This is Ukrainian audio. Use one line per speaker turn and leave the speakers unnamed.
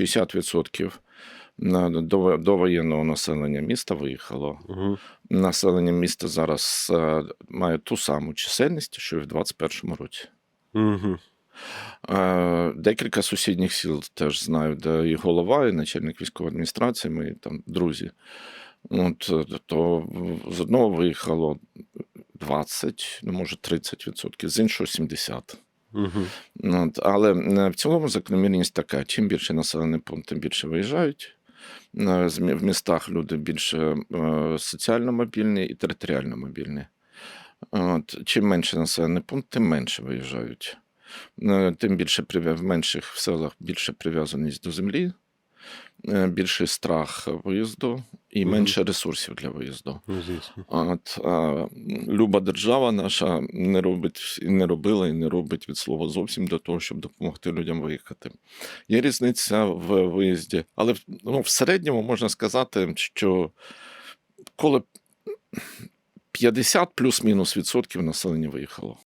60% до, до воєнного населення міста виїхало.
Угу.
Населення міста зараз е, має ту саму чисельність, що і в 2021 році.
Угу.
Декілька сусідніх сіл теж знаю, де і голова, і начальник військової адміністрації, ми там друзі. От, е, то з одного виїхало 20, ну може 30%, з іншого 70%.
Угу.
От, але е, в цілому закономірність така: чим більше населений пункт, тим більше виїжджають. Е, В містах люди більше е, соціально мобільні і територіально мобільні. От, чим менше населений пункт, тим менше виїжджають. Тим більше в менших селах більше прив'язаність до землі, більший страх виїзду і менше ресурсів для виїзду.
Ну.
От, а, люба держава наша не робить і не робила, і не робить від слова зовсім для того, щоб допомогти людям виїхати. Є різниця в виїзді, але ну, в середньому можна сказати, що коли 50 плюс-мінус відсотків населення виїхало.